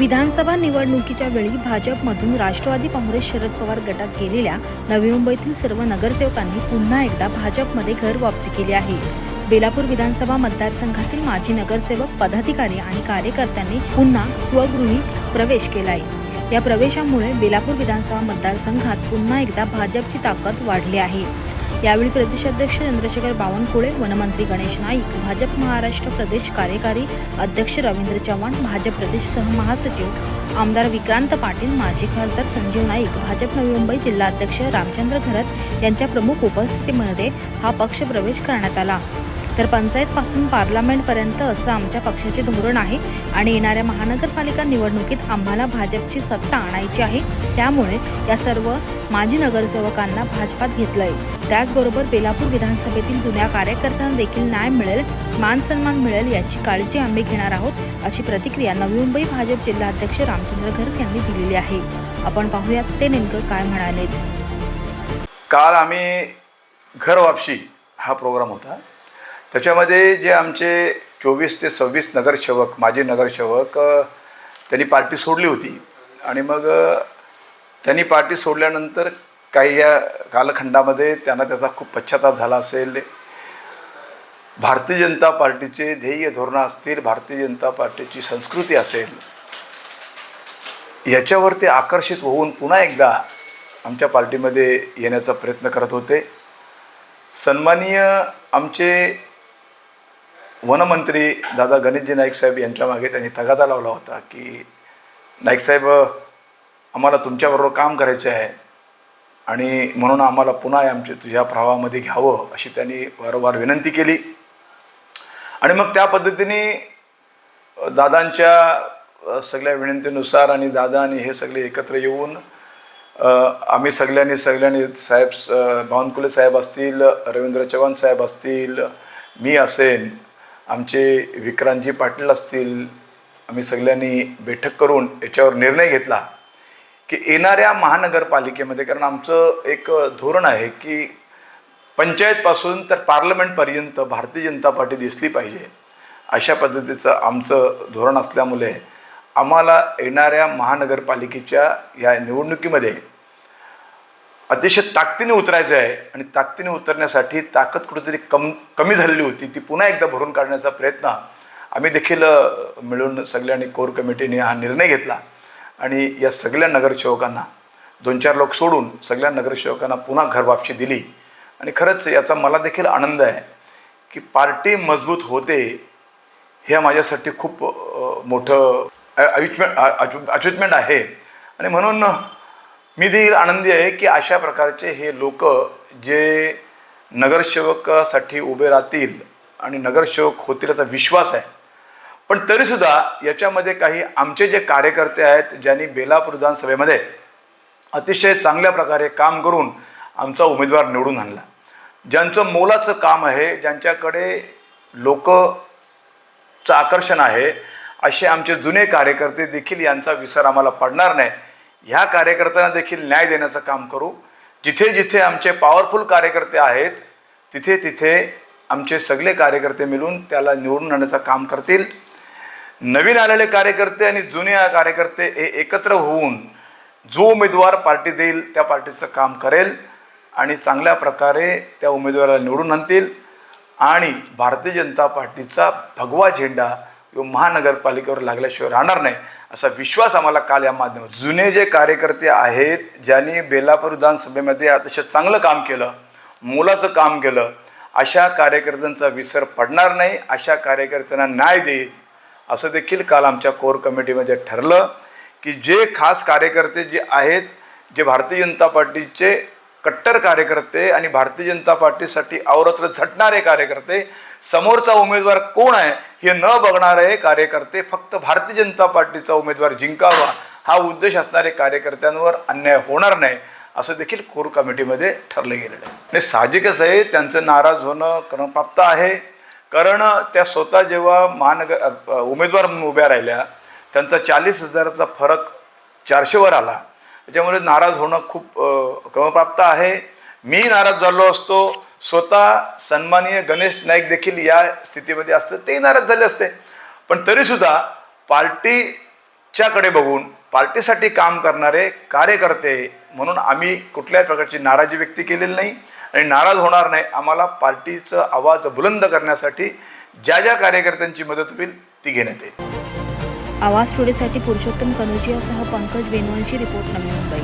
विधानसभा निवडणुकीच्या वेळी भाजपमधून राष्ट्रवादी काँग्रेस शरद पवार गटात गेलेल्या नवी मुंबईतील सर्व नगरसेवकांनी पुन्हा एकदा भाजपमध्ये घर वापसी केली आहे. बेलापूर विधानसभा मतदारसंघातील माजी नगरसेवक पदाधिकारी आणि कार्यकर्त्यांनी पुन्हा स्वगृही प्रवेश केला आहे या प्रवेशामुळे बेलापूर विधानसभा मतदारसंघात पुन्हा एकदा भाजपची ताकद वाढली आहे. यावेळी प्रदेशाध्यक्ष चंद्रशेखर बावनकुळे वनमंत्री गणेश नाईक भाजप महाराष्ट्र प्रदेश कार्यकारी अध्यक्ष रवींद्र चव्हाण भाजप प्रदेश सहमहासचिव आमदार विक्रांत पाटील माजी खासदार संजीव नाईक भाजप नवी मुंबई जिल्हाध्यक्ष रामचंद्र घरत यांच्या प्रमुख उपस्थितीमध्ये हा पक्ष प्रवेश करण्यात आला. तर पंचायतपासून पार्लमेंटपर्यंत असं आमच्या पक्षाचे धोरण आहे आणि येणाऱ्या महानगरपालिका निवडणुकीत आम्हाला भाजपची सत्ता आणायची आहे. त्यामुळे या सर्व माजी नगरसेवकांना भाजपात घेतलंय. त्याचबरोबर बेलापूर विधानसभेतील जुन्या कार्यकर्त्यांना देखील न्याय मिळेल मान सन्मान मिळेल याची काळजी आम्ही घेणार आहोत अशी प्रतिक्रिया नवी मुंबई भाजप जिल्हाध्यक्ष रामचंद्र घरत यांनी दिलेली आहे. आपण पाहूयात ते नेमकं काय म्हणालेत. काल आम्ही घर वापशी हा प्रोग्राम होता. त्याच्यामध्ये जे आमचे चोवीस ते सव्वीस नगरसेवक माजी नगरसेवक त्यांनी पार्टी सोडली होती. आणि मग त्यांनी पार्टी सोडल्यानंतर काही या कालखंडामध्ये त्यांना त्याचा खूप पश्चाताप झाला असेल. भारतीय जनता पार्टीचे ध्येय धोरणं असतील भारतीय जनता पार्टीची संस्कृती असेल याच्यावर ते आकर्षित होऊन पुन्हा एकदा आमच्या पार्टीमध्ये येण्याचा प्रयत्न करत होते. सन्माननीय आमचे वनमंत्री दादा गणेशजी नाईक साहेब यांच्या मागे त्यांनी तगादा लावला होता की नाईक साहेब आम्हाला तुमच्याबरोबर काम करायचं आहे आणि म्हणून आम्हाला पुन्हा आमच्या तुझ्या प्रवाहामध्ये घ्यावं अशी त्यांनी वारंवार विनंती केली. आणि मग त्या पद्धतीने दादांच्या सगळ्या विनंतीनुसार आणि दादा आणि हे सगळे एकत्र येऊन आम्ही सगळ्यांनी सगळ्यांनी साहेब अ, साहेब असतील रवींद्र चव्हाण साहेब असतील मी असेन आमचे विक्रांतजी पाटील असतील आम्ही सगळ्यांनी बैठक करून याच्यावर निर्णय घेतला की येणाऱ्या महानगरपालिकेमध्ये कारण आमचं एक धोरण आहे की पंचायतपासून तर पार्लमेंटपर्यंत भारतीय जनता पार्टी दिसली पाहिजे. अशा पद्धतीचं आमचं धोरण असल्यामुळे आम्हाला येणाऱ्या महानगरपालिकेच्या या निवडणुकीमध्ये अतिशय ताकदीने उतरायचं आहे आणि ताकदीने उतरण्यासाठी ताकद कुठेतरी कम कमी झालेली होती. ती पुन्हा एकदा भरून काढण्याचा प्रयत्न आम्ही देखील मिळून सगळ्यांनी कोर कमिटीने हा निर्णय घेतला. आणि या सगळ्या नगरसेवकांना दोन चार लोक सोडून सगळ्या नगरसेवकांना पुन्हा घरवापशी दिली. आणि खरंच याचा मला देखील आनंद आहे की पार्टी मजबूत होते हे माझ्यासाठी खूप मोठं अचीवमेंट अचीवमेंट आहे. आणि म्हणून मी देखील आनंदी आहे की अशा प्रकारचे हे लोक जे नगरसेवकासाठी उभे राहतील आणि नगरसेवक होतील याचा विश्वास आहे. पण तरीसुद्धा याच्यामध्ये काही आमचे जे कार्यकर्ते आहेत ज्यांनी बेलापूर विधानसभेमध्ये अतिशय चांगल्या प्रकारे काम करून आमचा उमेदवार निवडून आणला. ज्यांचं मोलाचं काम आहे ज्यांच्याकडे लोकचं आकर्षण आहे असे आमचे जुने कार्यकर्ते देखील यांचा विसर आम्हाला पडणार नाही. ह्या कार्यकर्त्यांना देखील न्याय देण्याचं काम करू. जिथे जिथे आमचे पॉवरफुल कार्यकर्ते आहेत तिथे तिथे आमचे सगळे कार्यकर्ते मिळून त्याला निवडून आणण्याचं काम करतील. नवीन आलेले कार्यकर्ते आणि जुने कार्यकर्ते हे एकत्र होऊन जो उमेदवार पार्टी देईल त्या पार्टीचं काम करेल आणि चांगल्या प्रकारे त्या उमेदवाराला निवडून आणतील. आणि भारतीय जनता पार्टीचा भगवा झेंडा यो महानगरपालिकेवर लागल्याशिवाय राहणार नाही असा विश्वास आम्हाला काल या माध्यमात जुने जे कार्यकर्ते आहेत ज्यांनी बेलापूर विधानसभेमध्ये अतिशय चांगलं काम केलं मोलाचं काम केलं अशा कार्यकर्त्यांचा विसर पडणार नाही अशा कार्यकर्त्यांना न्याय देईल असं देखील काल आमच्या कोर कमिटीमध्ये ठरलं की जे खास कार्यकर्ते जे आहेत जे भारतीय जनता पार्टीचे कट्टर कार्यकर्ते आणि भारतीय जनता पार्टीसाठी अवरत्र झटणारे कार्यकर्ते समोरचा उमेदवार कोण आहे हे न बघणारे कार्यकर्ते फक्त भारतीय जनता पार्टीचा उमेदवार जिंकावा हा उद्देश असणारे कार्यकर्त्यांवर अन्याय होणार नाही असं देखील कोर कमिटीमध्ये ठरलं गेलेलं आहे. आणि साहजिकच आहे त्यांचं नाराज होणं क्रमप्राप्त आहे. कारण त्या स्वतः जेव्हा महानगर उमेदवार म्हणून उभ्या राहिल्या त्यांचा चाळीस हजाराचा फरक चारशेवर आला. त्याच्यामुळे नाराज होणं खूप क्रमप्राप्त आहे. मी नाराज झालो असतो. स्वतः सन्माननीय गणेश नाईक देखील या स्थितीमध्ये असतं ते नाराज झाले असते. पण तरीसुद्धा पार्टीच्याकडे बघून पार्टीसाठी काम करणारे कार्यकर्ते म्हणून आम्ही कुठल्याही प्रकारची नाराजी व्यक्त केलेली नाही आणि नाराज होणार नाही. आम्हाला पार्टीचा आवाज बुलंद करण्यासाठी ज्या ज्या कार्यकर्त्यांची मदत होईल ती घेण्यात येईल. आवाज स्टुडिओसाठी पुरुषोत्तम कनोजियासह पंकज बेनवंशी रिपोर्ट नवी मुंबई.